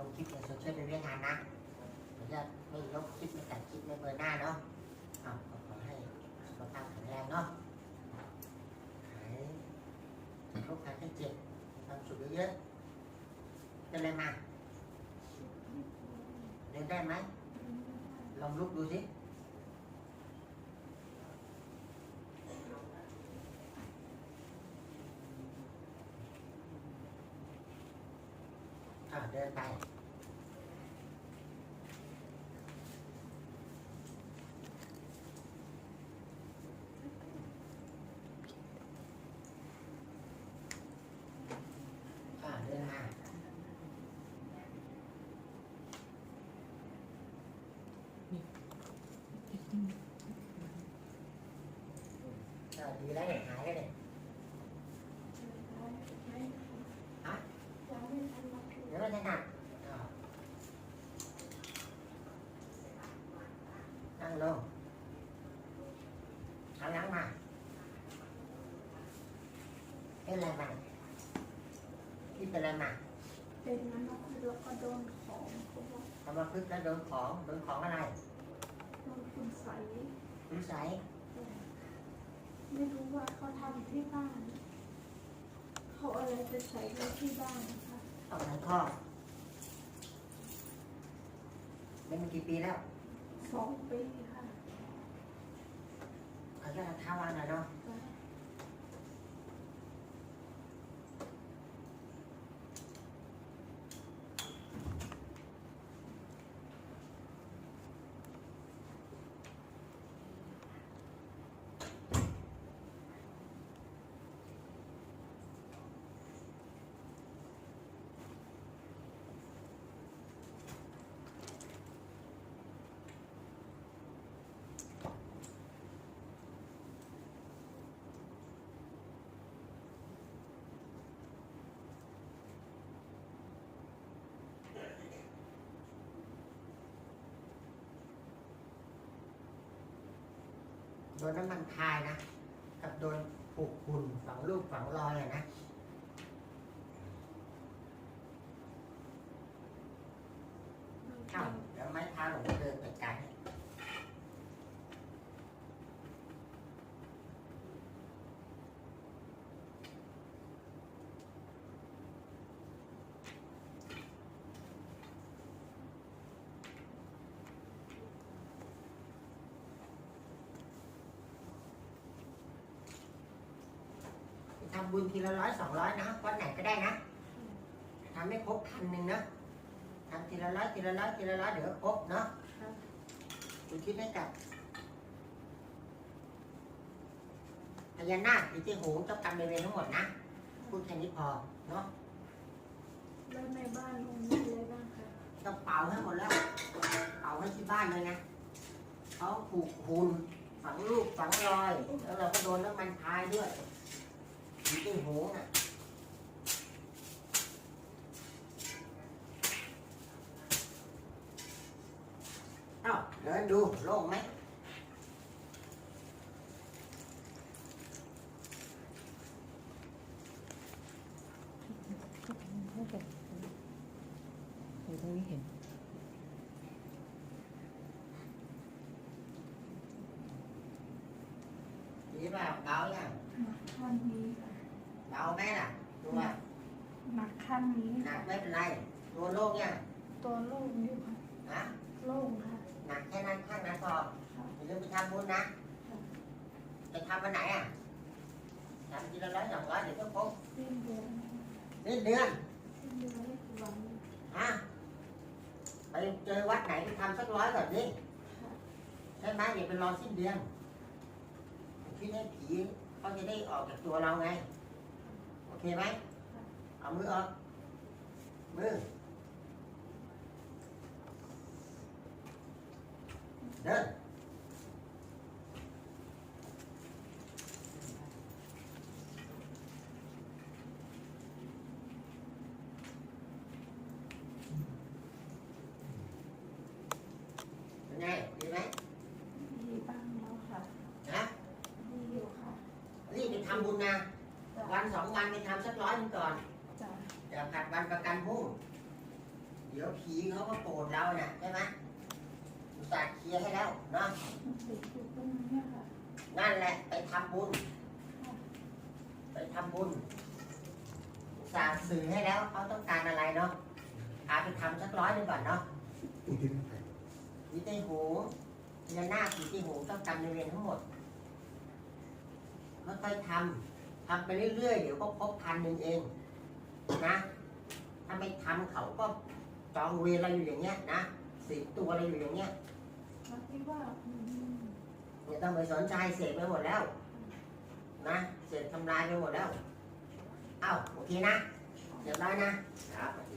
ลงคลิปในโซเชียลเป็นเรื่องงานนะผมจะไม่ลบคลิปไม่ตัดคลิปไม่เบอร์หน้าเนาะอ้าขอให้สุขภาพแข็งแรงเนาะหายโรคภัยไข้เจ็บความสุขเยอะๆเป็นอะไรมาเดินได้ไหมลองลุกดูสิอ่า เดินไปดีแล้วเนี่ยหายแล้วเนี่ย เดี๋ยวมันจะหนักอ่านั่งลงเอาหลังมาเป็นอะไรมาที่เป็นอะไรมาเป็นนั้นแล้วก็โดนของเขาบอกทำมาพึกษ์แล้วโดนของโดนของอะไรโดนคุณใสยนิสัยไม่รู้ว่าเขาทำที่บ้าน เขาอะไรไปใส่ไว้ที่บ้าน นะคะเอาหนังข้อเป็นมากี่ปีแล้วสองปีค่ะเขาจะท้าวันหน่อยเนาะ โดนน้ำมันพายนะ กับโดนผูกหุ่นฝังลูกฝังรอยอะนะเอ้าเดี๋ยวไม้เท้าหลงเดินไปไกล ทำบุญทีละร้อยสองร้อยนะวัดไหนก็ได้นะทำไม่ครบพันหนึ่งนะทำทีละร้อยทีละร้อยทีละร้อยเดี๋ยวก็ครบเนาะคุณคิดให้กับพญานาคหรือเจ้าหงส์เจ้ากรรมนายเวรทั้งหมดนะพูดแค่นี้พอเนาะแล้วในบ้านลุงมีอะไรบ้างคะต้องเป่าให้หมดแล้วเป่าให้ที่บ้านเลยนะเขาผูกหุ่นฝังลูกฝังรอย แล้วเราก็โดนน้ำมันพายด้วย ผีที่หูน่ะเอ้าเดินดูโล่งไหมอยู่ตรงนี้เห็นดีเปล่าเบายังหนักขั้นนี้ค่ะเบาไหมล่ะตัวหนักขั้นนี้หนัค่ะกไม่เป็นไรตัวโล่งยังตัวโล่งอยู่ค่ะฮะโล่งค่ะ หนักแค่นั้นข้างนั้นพอค่ะอย่าลืมไปทำบุญนะจะทำวันไหนอะทำทีละร้อยสองร้อยเดี๋ยวก็ครบสิ้นเดือนนี่เดือนสิ้นเดือนไม่กี่วันฮะไปเจอวัดไหนไปทำสักร้อยก่อนดิค่ะใช่ไหมอย่าไปรอสิ้นเดือนคิดให้ผีเขาจะได้ออกจากตัวเราไงโอ เคไหมเอามือออก มือเดินเป็นไงดีไหมดีบ้างแล้วค่ะฮะดีอยู่ค่ะ รีบไปทำบุญนะจ้ะ วันสองวันไปทำสักร้อยหนึงก่อนจ้ะอย่าผัดวันประกันพรุ่งเดี๋ยวผีเขาก็โกรธเราเนี่ยใช่ไหมอุตส่าห์เคลียร์ให้แล้วเนาะมันติดอยู่ตรงนี้ค่ะนั่นแหละไปทำบุญ ไปทำบุญอุตส่าห์สื่อให้แล้วเขาต้องการอะไรเนาะพาไปทำสักร้อยหนึ่งก่อนเนาะ อุทิศให้ใครวิเตหูพญานาคสีที่หูต้องกรรมในายเวรทั้งหมดค่อยๆทำ ทำไปเรื่อยๆ เดี๋ยวก็ครบพันหนึ่งเองนะถ้าไม่ทำเขาก็จองเวรเราอยู่อย่างเงี้ยนะสิบตัวเรอยู่อย่างเงี้ยแล้วที่ว่าอืมไม่ต้องไปสนใจเสร็จไปหมดแล้ว นะเสร็จทำลายไปหมดแล้ว เอ้าโอเคนะเรียบร้อยนะครับ